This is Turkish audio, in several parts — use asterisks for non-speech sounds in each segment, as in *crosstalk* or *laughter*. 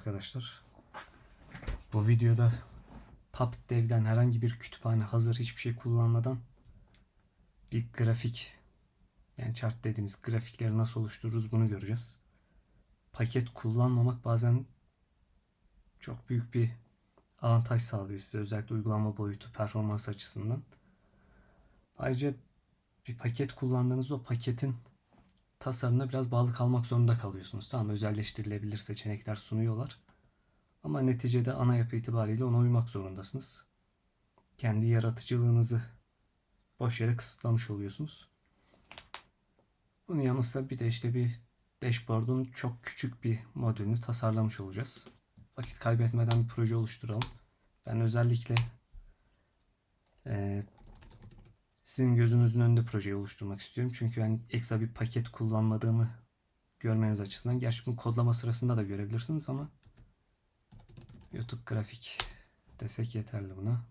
Arkadaşlar bu videoda PubDev'den herhangi bir kütüphane hazır hiçbir şey kullanmadan bir grafik yani chart dediğimiz grafikleri nasıl oluştururuz bunu göreceğiz. Paket kullanmamak bazen çok büyük bir avantaj sağlıyor size özellikle uygulama boyutu performans açısından. Ayrıca bir paket kullandığınızda o paketin tasarımına biraz bağlı kalmak zorunda kalıyorsunuz. Tamam özelleştirilebilir seçenekler sunuyorlar. Ama neticede ana yapı itibariyle ona uymak zorundasınız. Kendi yaratıcılığınızı boş yere kısıtlamış oluyorsunuz. Bunun yanı sıra bir de işte bir dashboard'un çok küçük bir modülünü tasarlamış olacağız. Vakit kaybetmeden bir proje oluşturalım. Ben özellikle eee sizin gözünüzün önünde projeyi oluşturmak istiyorum. Çünkü yani ekstra bir paket kullanmadığımı görmeniz açısından. Gerçi bunu kodlama sırasında da görebilirsiniz ama YouTube grafik desek yeterli buna.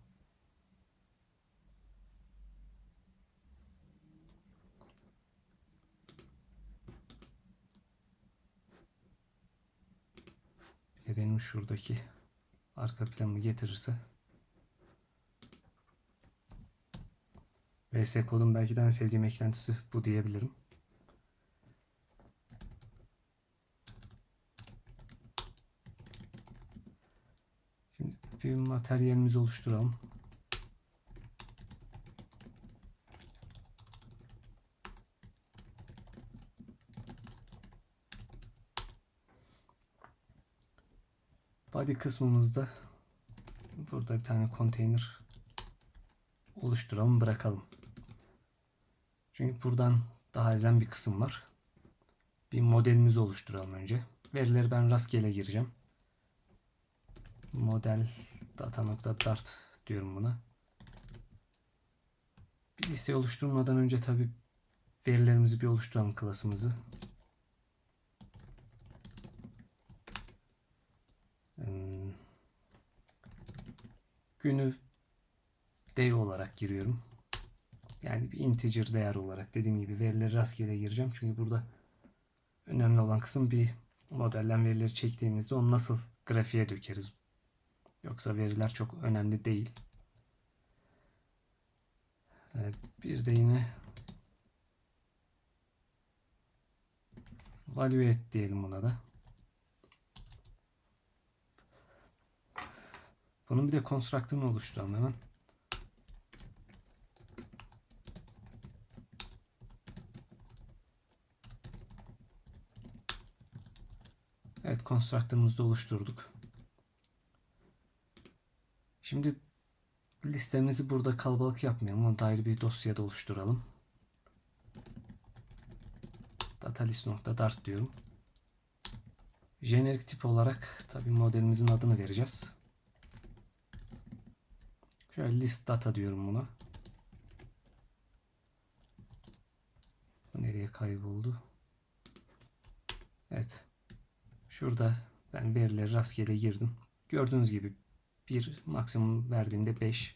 Bir de benim şuradaki arka planımı getirirse VS kodun belki de en sevdiğim eklentisi bu diyebilirim. Şimdi bir materyalimizi oluşturalım. Body kısmımızda burada bir tane konteyner oluşturalım bırakalım. Çünkü buradan daha ezen bir kısım var. Bir modelimizi oluşturalım önce. Verileri ben rastgele gireceğim. Model data.dart diyorum buna. Bir liste oluşturmadan önce tabi verilerimizi bir oluşturalım klasımızı. Hmm. Günü day olarak giriyorum. Yani bir integer değer olarak dediğim gibi verileri rastgele gireceğim. Çünkü burada önemli olan kısım bir modelden verileri çektiğimizde onu nasıl grafiğe dökeriz. Yoksa veriler çok önemli değil. Bir de yine value diyelim buna da. Bunun bir de constructor'ını oluşturalım hemen. Evet, constructor'ımızı da oluşturduk. Şimdi listemizi burada kalabalık yapmayalım. Onu da ayrı bir dosyada oluşturalım. datalist.dart diyorum. Jenerik tip olarak tabi modelimizin adını vereceğiz. Şöyle list data diyorum buna. Bu nereye kayboldu? Evet. Şurada ben verileri rastgele girdim. Gördüğünüz gibi bir maksimum verdiğimde 5.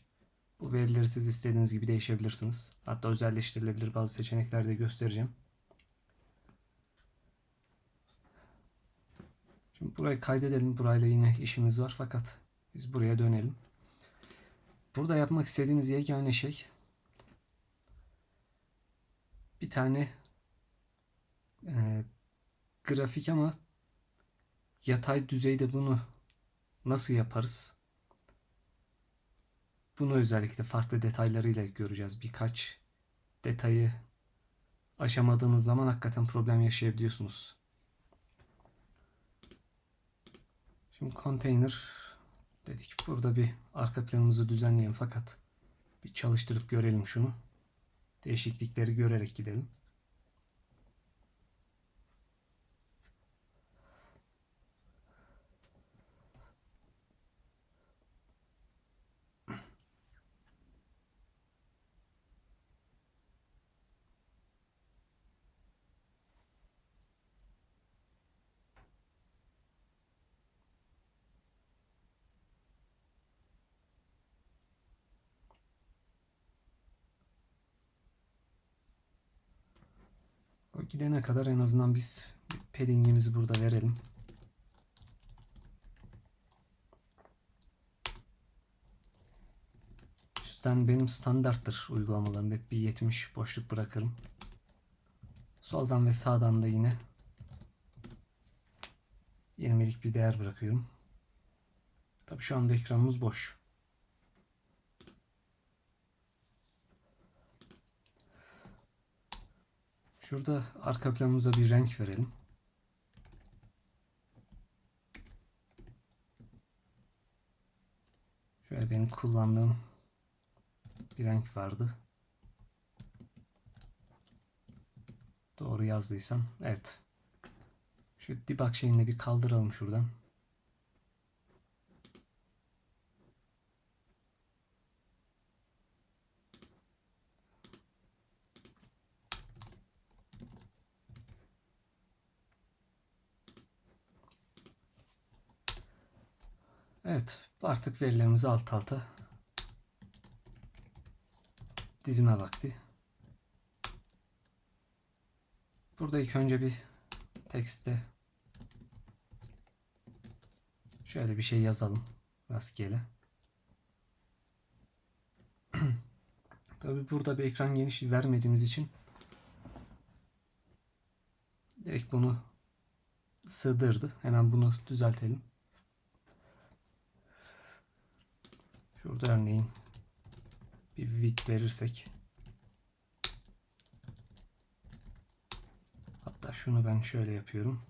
Bu verileri siz istediğiniz gibi değişebilirsiniz. Hatta özelleştirilebilir bazı seçenekler de göstereceğim. Şimdi burayı kaydedelim. Burayla yine işimiz var fakat biz buraya dönelim. Burada yapmak istediğimiz yegane şey bir tane e, grafik ama yatay düzeyde bunu nasıl yaparız? Bunu özellikle farklı detaylarıyla göreceğiz. Birkaç detayı aşamadığınız zaman hakikaten problem yaşayabiliyorsunuz. Şimdi container dedik. Burada bir arka planımızı düzenleyelim fakat bir çalıştırıp görelim şunu. Değişiklikleri görerek gidelim. gidene kadar en azından biz paddingimizi burada verelim. Üstten benim standarttır uygulamalarım. Hep bir 70 boşluk bırakırım. Soldan ve sağdan da yine 20'lik bir değer bırakıyorum. Tabi şu anda ekranımız boş. Şurada arka planımıza bir renk verelim. Şöyle benim kullandığım bir renk vardı. Doğru yazdıysam. Evet. Şu debug şeyini bir kaldıralım şuradan. Evet. Artık verilerimizi alt alta dizme vakti. Burada ilk önce bir tekste şöyle bir şey yazalım rastgele. *clears throat* Tabi burada bir ekran genişliği vermediğimiz için direkt bunu sığdırdı. Hemen bunu düzeltelim. Şurada örneğin bir width verirsek hatta şunu ben şöyle yapıyorum.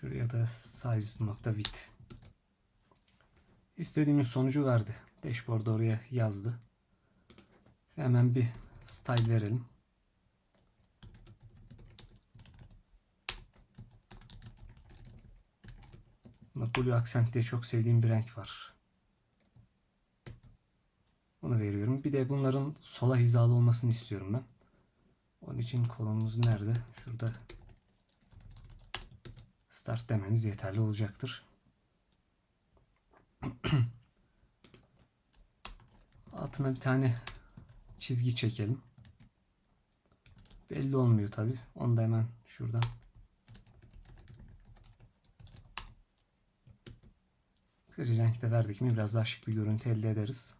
Şuraya da size nokta width istediğimiz sonucu verdi. Dashboard oraya yazdı. Hemen bir style verelim. Blue Accent diye çok sevdiğim bir renk var. Bunu veriyorum. Bir de bunların sola hizalı olmasını istiyorum ben. Onun için kolumuz nerede? Şurada start dememiz yeterli olacaktır. Altına bir tane çizgi çekelim. Belli olmuyor tabi. Onu da hemen şuradan gri renkte verdik mi biraz daha şık bir görüntü elde ederiz.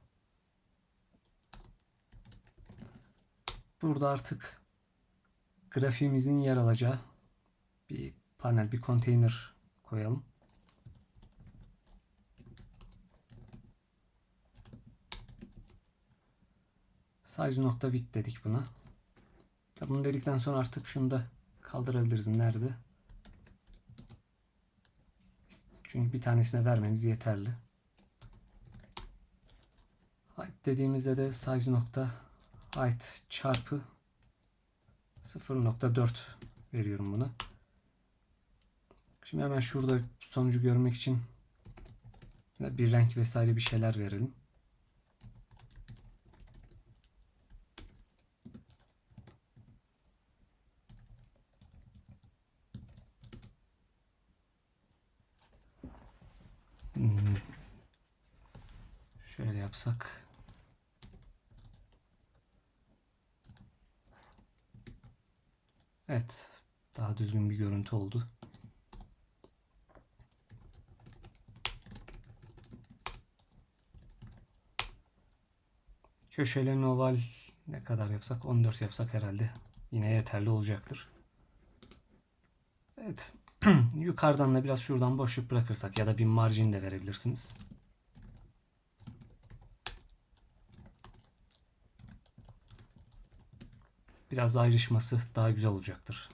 Burada artık grafiğimizin yer alacağı bir panel, bir konteyner koyalım. Size nokta width dedik buna. Bunu dedikten sonra artık şunu da kaldırabiliriz. Nerede? Çünkü bir tanesine vermemiz yeterli. Height dediğimizde de size nokta height çarpı 0.4 veriyorum buna. Şimdi hemen şurada sonucu görmek için bir renk vesaire bir şeyler verelim. Şöyle yapsak. Evet. Daha düzgün bir görüntü oldu. Köşelerini oval ne kadar yapsak 14 yapsak herhalde yine yeterli olacaktır. Evet. *clears throat* Yukarıdan da biraz şuradan boşluk bırakırsak ya da bir margin de verebilirsiniz. Biraz ayrışması daha güzel olacaktır.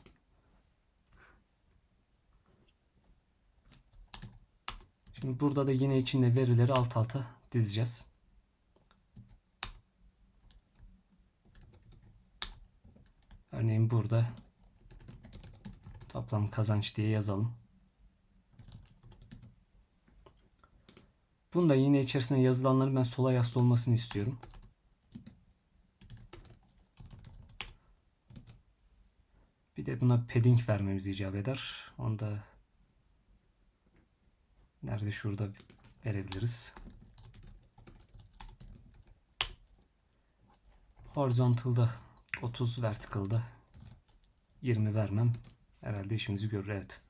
Şimdi burada da yine içinde verileri alt alta dizeceğiz. Örneğin burada Toplam kazanç diye yazalım. Bunda yine içerisine yazılanların ben sola yaslı olmasını istiyorum. Bir de buna padding vermemiz icap eder. Onu da nerede şurada verebiliriz. Horizontal'da 30, vertical'da 20 vermem. Herhalde işimizi görür evet.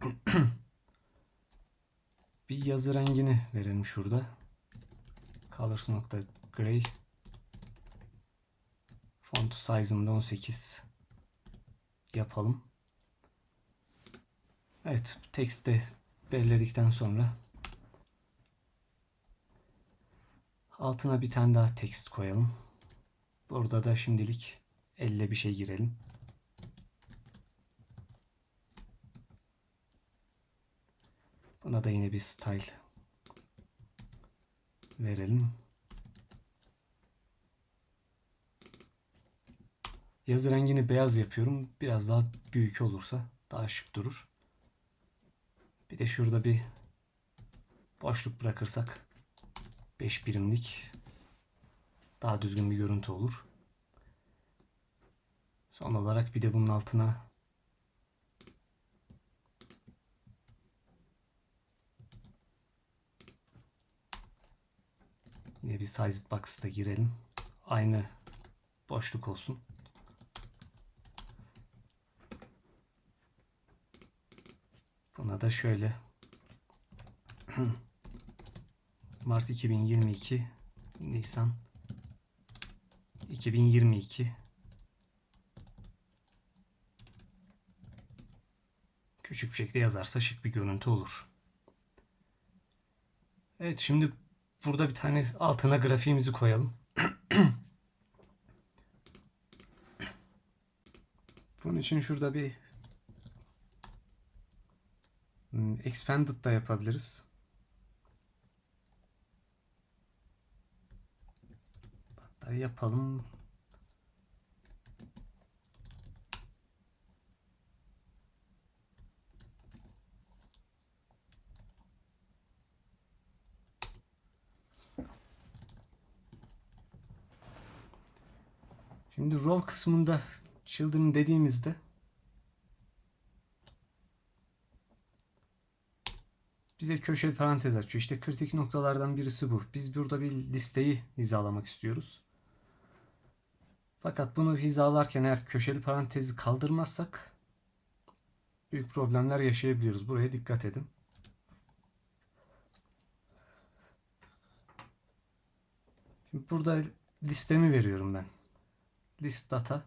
*clears throat* Bir yazı rengini verelim şurada. Colors nokta gray. Font size'ını da 18 yapalım. Evet, tekste belirledikten sonra altına bir tane daha text koyalım. Burada da şimdilik elle bir şey girelim. Buna da yine bir style verelim. Yazı rengini beyaz yapıyorum. Biraz daha büyük olursa daha şık durur. Bir de şurada bir boşluk bırakırsak 5 birimlik daha düzgün bir görüntü olur. Son olarak bir de bunun altına Yine bir sized box'ta girelim. Aynı boşluk olsun. Buna da şöyle *clears throat* Mart 2022 Nisan 2022 küçük bir şekilde yazarsa şık bir görüntü olur. Evet şimdi burada bir tane altına grafiğimizi koyalım. *clears throat* Bunun için şurada bir hmm, expanded da yapabiliriz. Yapalım. Şimdi row kısmında children dediğimizde bize köşeli parantez açıyor. İşte kritik noktalardan birisi bu. Biz burada bir listeyi hizalamak istiyoruz. Fakat bunu hizalarken eğer köşeli parantezi kaldırmazsak büyük problemler yaşayabiliyoruz. Buraya dikkat edin. Şimdi burada listemi veriyorum ben. List data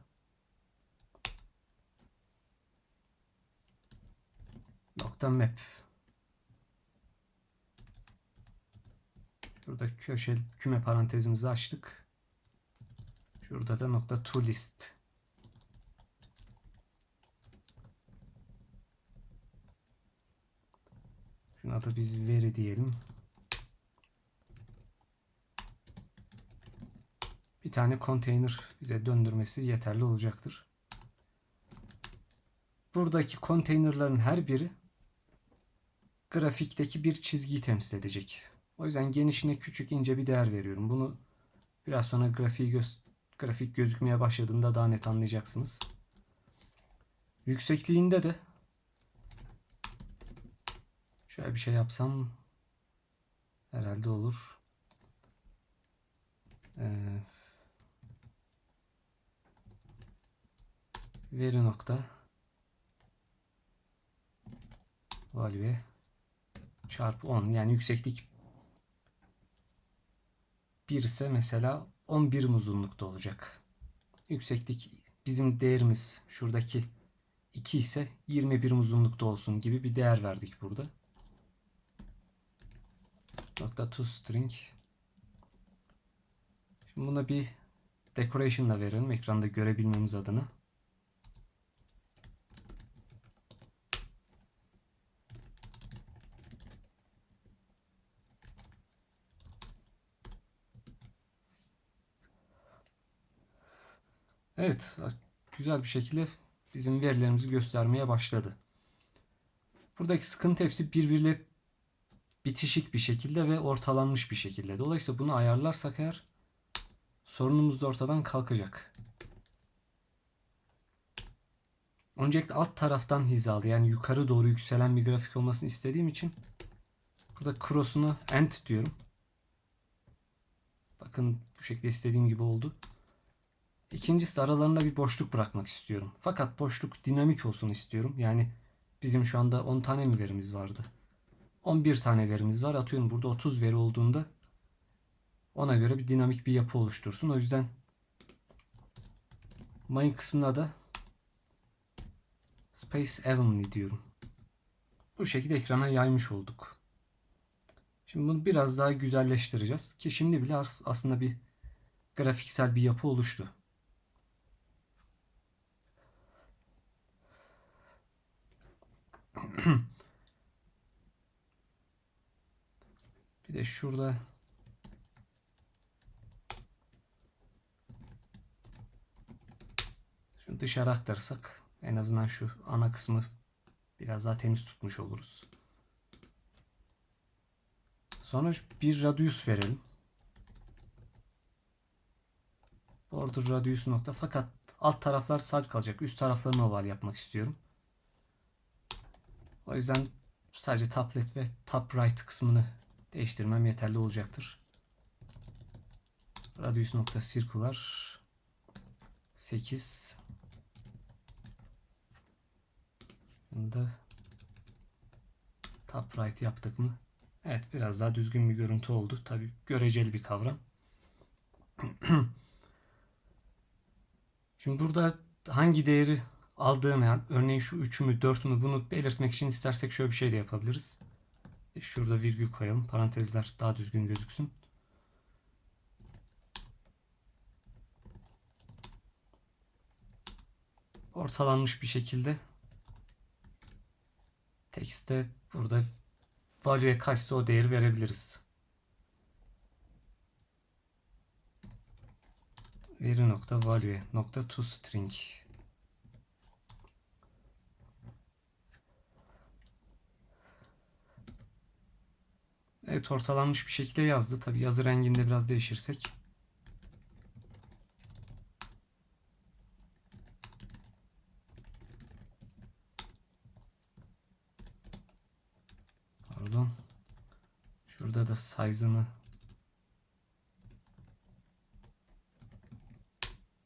nokta map Burada köşe küme parantezimizi açtık. Şurada da nokta to list. Şuna da biz veri diyelim. Bir tane container bize döndürmesi yeterli olacaktır. Buradaki konteynerların her biri grafikteki bir çizgiyi temsil edecek. O yüzden genişine küçük ince bir değer veriyorum. Bunu biraz sonra grafiği göz grafik gözükmeye başladığında daha net anlayacaksınız. Yüksekliğinde de şöyle bir şey yapsam herhalde olur. Ee, veri nokta value çarpı 10 yani yükseklik 1 ise mesela 11 uzunlukta olacak. Yükseklik bizim değerimiz şuradaki 2 ise 21 uzunlukta olsun gibi bir değer verdik burada. Nokta to string. Şimdi buna bir decoration da verelim ekranda görebilmemiz adına. Evet, güzel bir şekilde bizim verilerimizi göstermeye başladı. Buradaki sıkıntı hepsi birbiriyle bitişik bir şekilde ve ortalanmış bir şekilde. Dolayısıyla bunu ayarlarsak eğer sorunumuz da ortadan kalkacak. Öncelikle alt taraftan hizalı yani yukarı doğru yükselen bir grafik olmasını istediğim için Burada cross'unu end diyorum. Bakın bu şekilde istediğim gibi oldu. İkincisi aralarında bir boşluk bırakmak istiyorum. Fakat boşluk dinamik olsun istiyorum. Yani bizim şu anda 10 tane mi verimiz vardı? 11 tane verimiz var. Atıyorum burada 30 veri olduğunda ona göre bir dinamik bir yapı oluştursun. O yüzden main kısmına da Space Evenly diyorum. Bu şekilde ekrana yaymış olduk. Şimdi bunu biraz daha güzelleştireceğiz. Ki şimdi bile as- aslında bir grafiksel bir yapı oluştu. Bir de şurada şunu dışarı aktarsak en azından şu ana kısmı biraz daha temiz tutmuş oluruz. Sonra bir radius verelim. Border radius nokta fakat alt taraflar sabit kalacak. Üst taraflarını oval yapmak istiyorum. O yüzden sadece top left ve top right kısmını değiştirmem yeterli olacaktır. Radius nokta circular 8 Bunu da top right yaptık mı? Evet biraz daha düzgün bir görüntü oldu. Tabi göreceli bir kavram. Şimdi burada hangi değeri aldığını yani örneğin şu 3 mü 4 mü bunu belirtmek için istersek şöyle bir şey de yapabiliriz. E, Şurada virgül koyalım. Parantezler daha düzgün gözüksün. Ortalanmış bir şekilde tekste burada value'ye kaçsa o değeri verebiliriz. Veri nokta value nokta to string Evet ortalanmış bir şekilde yazdı. Tabi yazı renginde biraz değişirsek. Pardon. Şurada da size'ını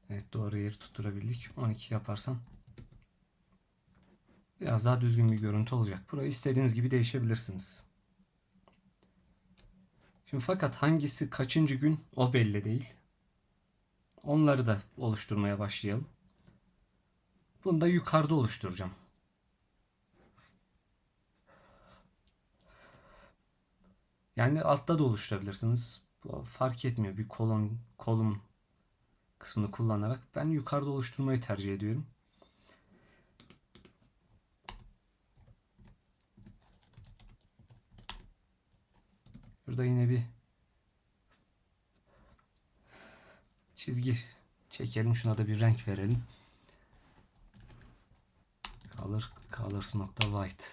Evet doğru yeri tutturabildik. 12 yaparsam biraz daha düzgün bir görüntü olacak. Burayı istediğiniz gibi değişebilirsiniz. Şimdi fakat hangisi kaçıncı gün o belli değil. Onları da oluşturmaya başlayalım. Bunu da yukarıda oluşturacağım. Yani altta da oluşturabilirsiniz. Fark etmiyor. Bir kolon, kolum kısmını kullanarak ben yukarıda oluşturmayı tercih ediyorum. Burada yine bir çizgi çekelim. Şuna da bir renk verelim. Color, colors nokta white.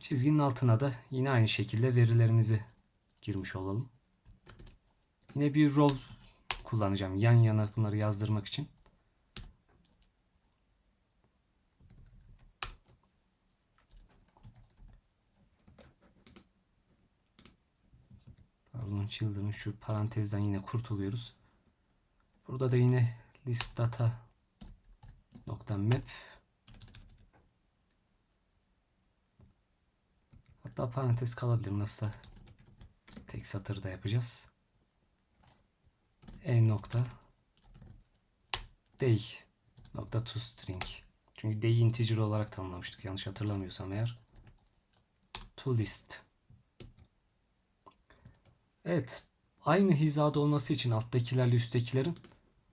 Çizginin altına da yine aynı şekilde verilerimizi girmiş olalım. Yine bir row kullanacağım yan yana bunları yazdırmak için. Pardon children şu parantezden yine kurtuluyoruz. Burada da yine list data nokta map hatta parantez kalabilir. Nasıl tek satırda yapacağız. E nokta day nokta to string. Çünkü day integer olarak tanımlamıştık yanlış hatırlamıyorsam eğer. To list Evet. Aynı hizada olması için alttakilerle üsttekilerin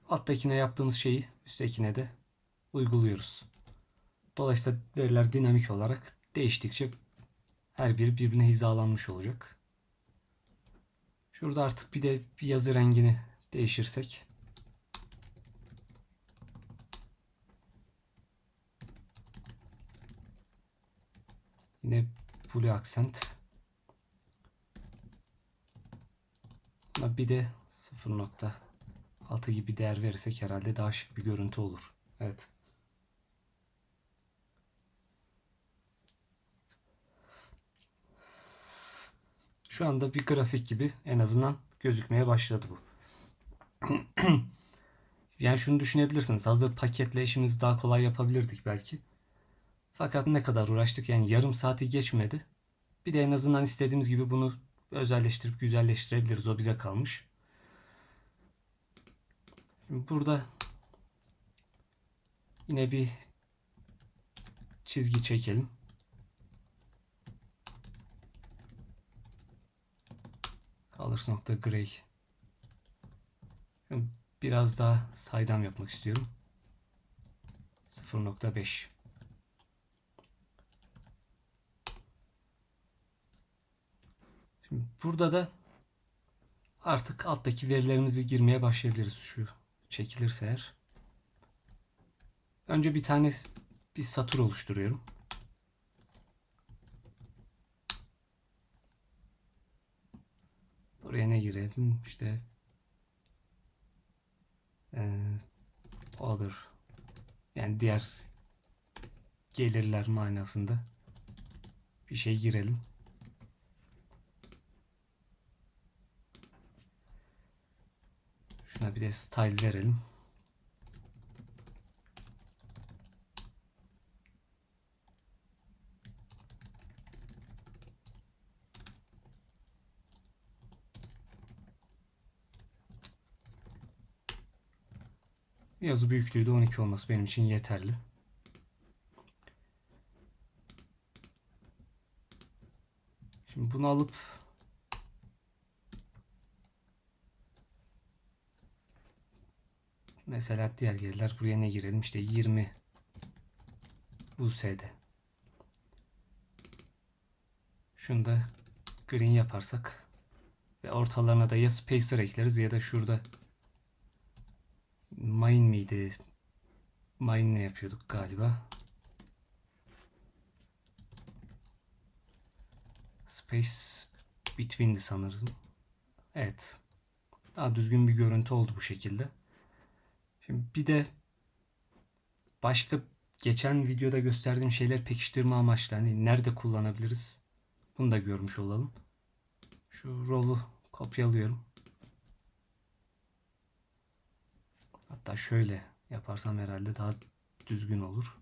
alttakine yaptığımız şeyi üsttekine de uyguluyoruz. Dolayısıyla veriler dinamik olarak değiştikçe her biri birbirine hizalanmış olacak. Şurada artık bir de bir yazı rengini değişirsek. Yine blue accent. Ha bir de 0.6 gibi değer verirsek herhalde daha şık bir görüntü olur. Evet. Şu anda bir grafik gibi en azından gözükmeye başladı bu. *clears throat* yani şunu düşünebilirsiniz. Hazır paketle işimizi daha kolay yapabilirdik belki. Fakat ne kadar uğraştık yani yarım saati geçmedi. Bir de en azından istediğimiz gibi bunu özelleştirip güzelleştirebiliriz. O bize kalmış. Şimdi burada yine bir çizgi çekelim. Colors nokta gray. Biraz daha saydam yapmak istiyorum. 0.5 burada da artık alttaki verilerimizi girmeye başlayabiliriz şu çekilirse eğer. Önce bir tane bir satır oluşturuyorum. Buraya ne girelim? İşte eee other yani diğer gelirler manasında bir şey girelim. Şuna bir de style verelim. Yazı büyüklüğü de 12 olması benim için yeterli. Şimdi bunu alıp mesela diğer gelirler buraya ne girelim işte 20 USD. Şunu da green yaparsak ve ortalarına da ya spacer ekleriz ya da şurada Mine miydi? Mine ne yapıyorduk galiba? Space Between'di sanırım. Evet. Daha düzgün bir görüntü oldu bu şekilde. Şimdi bir de başka geçen videoda gösterdiğim şeyler pekiştirme amaçlı. Hani nerede kullanabiliriz? Bunu da görmüş olalım. Şu row'u kopyalıyorum. Hatta şöyle yaparsam herhalde daha düzgün olur.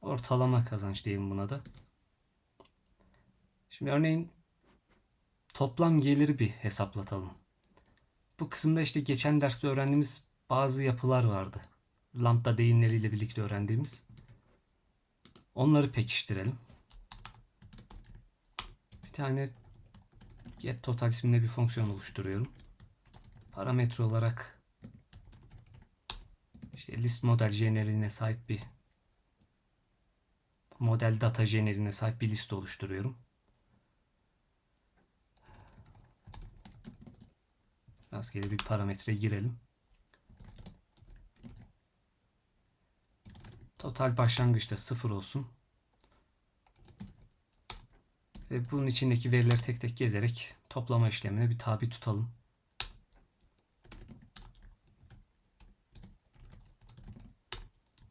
Ortalama kazanç diyeyim buna da. Şimdi örneğin toplam geliri bir hesaplatalım. Bu kısımda işte geçen derste öğrendiğimiz bazı yapılar vardı. Lambda değinleriyle birlikte öğrendiğimiz. Onları pekiştirelim. Bir tane get total isimli bir fonksiyon oluşturuyorum. Parametre olarak işte list model jeneriğine sahip bir model data jeneriğine sahip bir liste oluşturuyorum. Rastgele bir parametre girelim. Total başlangıçta sıfır olsun. Ve bunun içindeki verileri tek tek gezerek toplama işlemine bir tabi tutalım.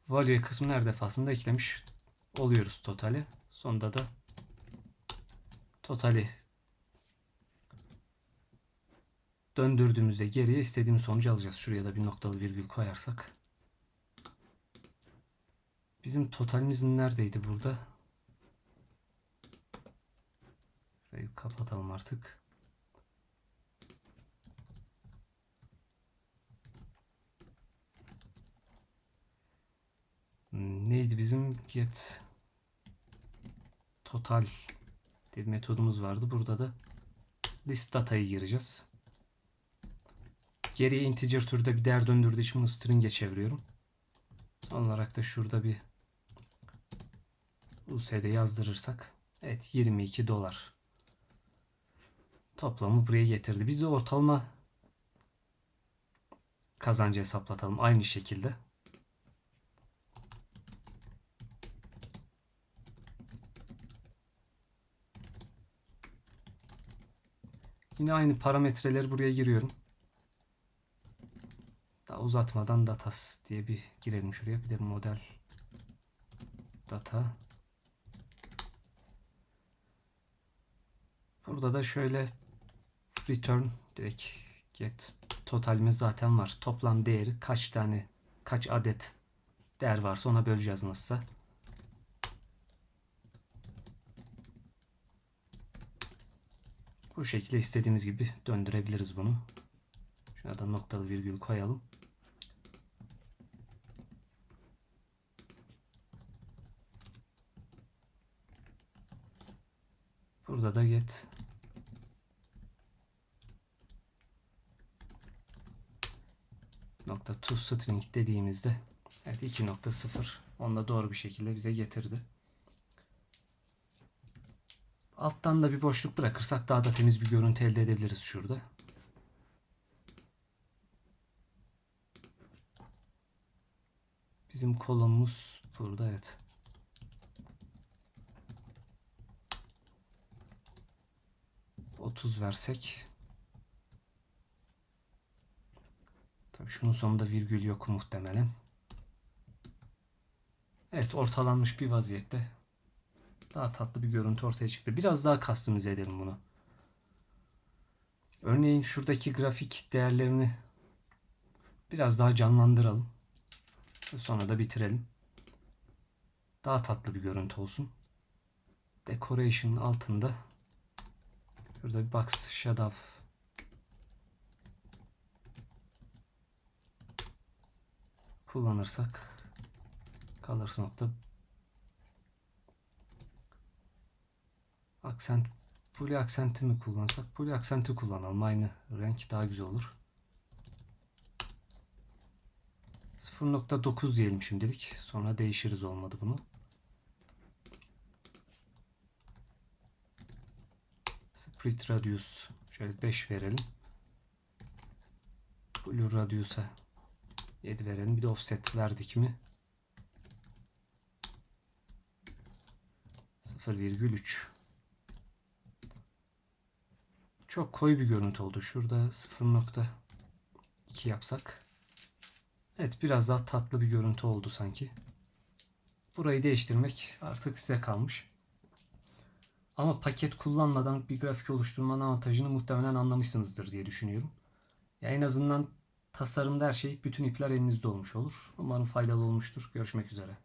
Value kısmını her defasında eklemiş oluyoruz totali. Sonunda da totali döndürdüğümüzde geriye istediğimiz sonucu alacağız. Şuraya da bir noktalı virgül koyarsak. Bizim totalimiz neredeydi burada? Şurayı kapatalım artık. Neydi bizim get total diye bir metodumuz vardı. Burada da list data'yı gireceğiz. Geriye integer türde bir değer döndürdüğü için bunu string'e çeviriyorum. Son olarak da şurada bir USD yazdırırsak evet 22 dolar toplamı buraya getirdi. Biz de ortalama kazancı hesaplatalım aynı şekilde. Yine aynı parametreleri buraya giriyorum. Uzatmadan datas diye bir girelim şuraya. Bir de model data. Burada da şöyle return direkt get totalimiz zaten var. Toplam değeri kaç tane kaç adet değer varsa ona böleceğiz nasılsa. Bu şekilde istediğimiz gibi döndürebiliriz bunu. Şuna da noktalı virgül koyalım. Burada da get nokta to string dediğimizde evet 2.0 onunla doğru bir şekilde bize getirdi. Alttan da bir boşluk bırakırsak daha da temiz bir görüntü elde edebiliriz şurada. Bizim kolumuz burada evet. Otuz versek. Tabii şunun sonunda virgül yok muhtemelen. Evet ortalanmış bir vaziyette. Daha tatlı bir görüntü ortaya çıktı. Biraz daha customize edelim bunu. Örneğin şuradaki grafik değerlerini biraz daha canlandıralım. Sonra da bitirelim. Daha tatlı bir görüntü olsun. Decoration altında şurada bir box shadow kullanırsak colors nokta Aksent Puli aksenti mi kullansak? Puli aksenti kullanalım. Aynı renk daha güzel olur. 0.9 diyelim şimdilik. Sonra değişiriz olmadı bunu. Split radius şöyle 5 verelim. Blue radius'a 7 verelim. Bir de offset verdik mi? 0,3 çok koyu bir görüntü oldu. Şurada 0.2 yapsak. Evet biraz daha tatlı bir görüntü oldu sanki. Burayı değiştirmek artık size kalmış. Ama paket kullanmadan bir grafik oluşturmanın avantajını muhtemelen anlamışsınızdır diye düşünüyorum. Ya en azından tasarımda her şey bütün ipler elinizde olmuş olur. Umarım faydalı olmuştur. Görüşmek üzere.